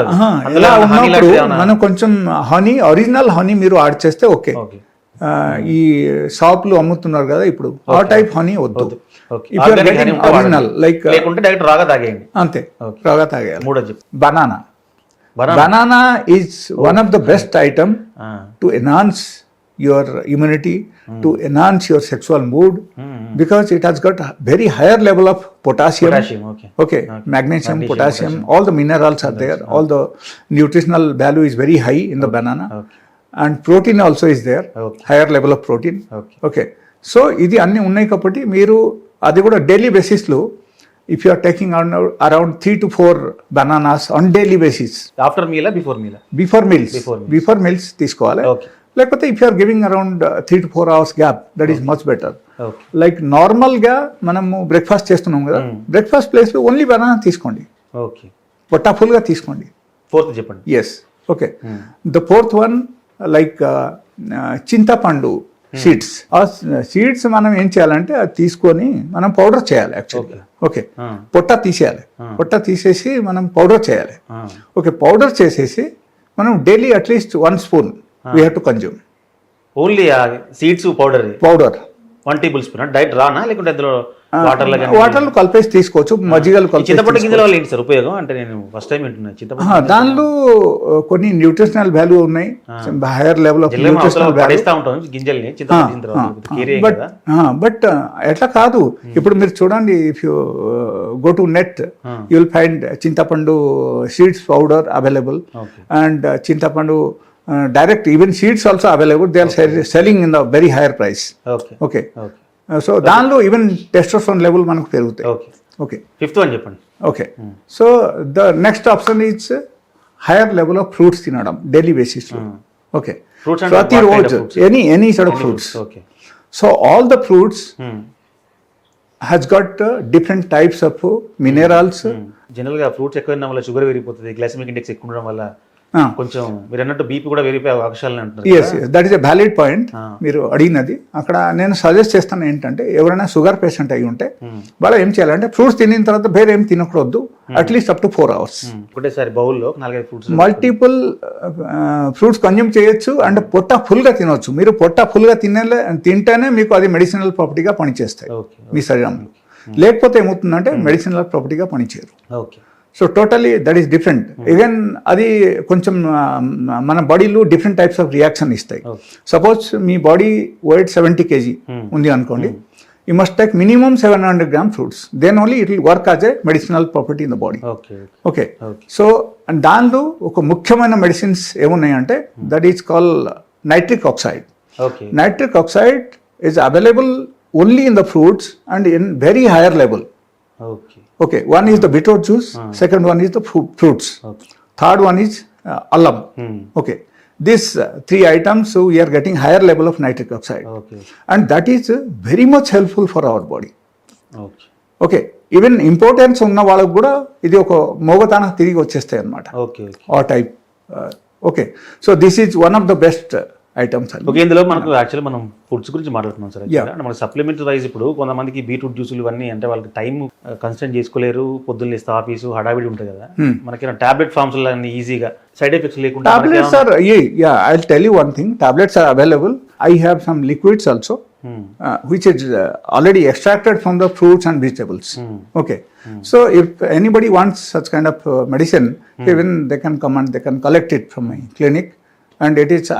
ఇలా ఉన్నప్పుడు మనం కొంచెం హనీ ఒరిజినల్ హనీ మీరు యాడ్ చేస్తే ఓకే ఈ షాపులు అమ్ముతున్నారు కదా ఇప్పుడు. ఆ టైప్ హనీ వద్దు. like, uh, డైరెక్ట్ రాగా తాగేయండి. అంతే. బాగా తాగేయాలి. మూడో banana banana is one of the best item. To enhance your immunity Hmm. To enhance your sexual mood because it has got a very higher level of potassium potassium okay okay magnesium Magnesium, potassium all the minerals are there all the nutritional value is very high in the banana okay and protein also is there Okay. higher level of protein okay so ఇది అన్ని ఉన్నాయి కాబట్టి మీరు అది కూడా daily బేసిస్లో if you are taking around three to four bananas on daily basis after meal before meal before meals Before meals. Before meals తీసుకోవాలి లేకపోతే if you are giving around three to four hours gap that is much better like నార్మల్గా మనము breakfast చేస్తున్నాం కదా breakfast ప్లేస్లో only banana తీసుకోండి. Okay పొట్టా ఫుల్గా తీసుకోండి. ఫోర్త్ చెప్పండి. Yes okay the fourth one like uh, చింతపండు సీడ్స్ ఆ సీడ్స్ మనం ఏం చేయాలంటే అది తీసుకొని మనం పౌడర్ చేయాలి యాక్చువల్గా ఓకే ఆ. పొట్ట తీసేయాలి. పొట్ట తీసేసి మనం పౌడర్ చేయాలి. ఓకే పౌడర్ చేసేసి మనం daily at least one spoon we have to consume only seeds powder powder one tablespoon direct రానా లేకుంటే అందులో వాటర్ కానీ? వాటర్లో కలిపేసి తీసుకోవచ్చు. మజ్జిగలు కలిపేసి చింతపండు గింజల వల్ల ఏంటి సార్ ఉపయోగం? అంటే నేను ఫస్ట్ టైం వింటున్నాను చింతపండు దానిలో కొన్ని న్యూట్రిషనల్ వాల్యూ ఉన్నాయి. హైయర్ లెవెల్ ఆఫ్ న్యూట్రిషనల్ పడేస్తా ఉంటాం గింజల్ని. చింతపండు బట్ కదా? బట్ ఎట్లా కాదు. ఇప్పుడు మీరు చూడండి if you go to net you will find చింతపండు సీడ్స్ పౌడర్ అవైలబుల్ అండ్ చింతపండు direct even seeds also available they are selling in the very higher price okay so దానిలో ఈవెన్ టెస్టోస్టోన్ లెవెల్ మనకు పెరుగుతాయి. ఓకే ఫిఫ్త్ వన్ చెప్పండి. Okay so the next option is higher level of fruits తినడం daily బేసిస్లో okay ప్రతిరోజు? Any any side of fruits okay so all the fruits Hmm. has got uh, different types of uh, minerals. జనరల్గా fruits ఎక్కువ వల్ల sugar పెరిగిపోతుంది glycaemic index ఎక్కువ ఉండడం వల్ల కొంచెం మీరు అన్నట్టు బీపీ కూడా పెరిగిపోయే అవకాశాలు అంటున్నారు is a valid point. Ah. మీరు అడిగినది. అక్కడ నేను సజెస్ట్ చేస్తాను ఏంటంటే ఎవరైనా షుగర్ పేషెంట్ అయి ఉంటే Hmm. వాళ్ళు ఏం చేయాలంటే ఫ్రూట్స్ తినిన తర్వాత వేరే ఏం తినకూడదు. At least up to four hours Hmm. ఒకటేసారి బౌల్లో నాలుగైదు ఫ్రూట్స్ మల్టిపుల్ ఫ్రూట్స్ కన్జ్యూమ్ చేయొచ్చు అండ్ పొట్ట ఫుల్గా తినొచ్చు. మీరు పొట్ట ఫుల్గా తినే తింటేనే మీకు అది మెడిసినల్ ప్రాపర్టీగా పనిచేస్తాయి. మీ శరీరంలో. లేకపోతే ఏమవుతుందంటే మెడిసినల్ ప్రాపర్టీగా పనిచేయరు okay so totally that is different even అది కొంచెం మన బాడీలో డిఫరెంట్ టైప్స్ ఆఫ్ రియాక్షన్ ఇస్తాయి. సపోజ్ మీ బాడీ వెయిట్ సెవెంటీ కేజీ ఉంది అనుకోండి. You must take minimum seven hundred gram fruits then only it will work as a medicinal property in the body okay so దానిలో ఒక ముఖ్యమైన medicines ఏమున్నాయంటే that is call nitric oxide nitric oxide is available only in the fruits and in very higher level okay one is the beetroot juice second one is the fruits third one is అల్లం okay this three items we are getting higher level of nitric oxide and that is very much helpful for our body okay even importance ఉన్న వాళ్ళకు కూడా ఇది ఒక మోగతాన తిరిగి వచ్చేస్తాయి అనమాట ఆ type okay so this is one of the best items అండి ఓకే ఇందులో మనకు యాక్చువల్లీ మనం ఫుడ్స్ గురించి మాట్లాడుతున్నాం సార్. అంటే మనకి సప్లిమెంట్ వైజ్ ఇప్పుడు కొంతమందికి బీట్రూట్ జ్యూసులు ఇవన్నీ అంటే వాళ్ళకి టైం కన్స్టెంట్ చేసుకోలేరు పొద్దున్న ఇస్తే ఆఫీసు హడావిడి ఉంటుంది కదా మనకి టాబ్లెట్ ఫార్మ్స్ ఈజీగా సైడ్ ఎఫెక్ట్స్ లేకుండా tablets are ya I tell you one thing tablets are available I have some liquids also Hmm. uh, which is uh, already extracted from the fruits and vegetables. Hmm. Okay. So if anybody wants such kind of uh, medicine, even they can come and they can collect it from my clinic, and it is